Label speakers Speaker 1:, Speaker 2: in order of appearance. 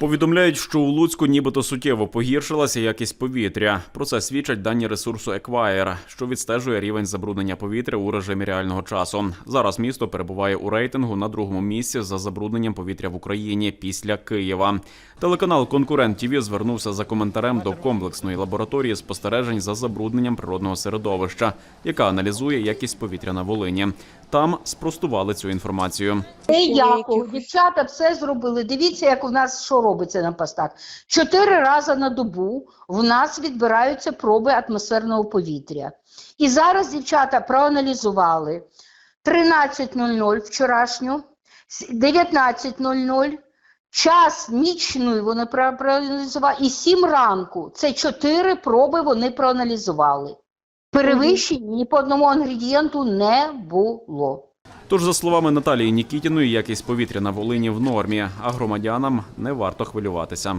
Speaker 1: Повідомляють, що у Луцьку нібито суттєво погіршилася якість повітря. Про це свідчать дані ресурсу Еквайр, що відстежує рівень забруднення повітря у режимі реального часу. Зараз місто перебуває у рейтингу на другому місці за забрудненням повітря в Україні після Києва. Телеканал Конкурент ТІВІ звернувся за коментарем до комплексної лабораторії спостережень за забрудненням природного середовища, яка аналізує якість повітря на Волині. Там спростували цю інформацію.
Speaker 2: Ніяко. Дівчата все зробили. Дивіться, як у нас що робиться на постах. Чотири рази на добу в нас відбираються проби атмосферного повітря. І зараз дівчата проаналізували 13.00 вчорашню, 19.00, час нічний вони проаналізували, і 7 ранку. Це чотири проби вони проаналізували. Перевищень ні по одному інгредієнту не було.
Speaker 1: Тож, за словами Наталії Нікітіної, якість повітря на Волині в нормі, а громадянам не варто хвилюватися.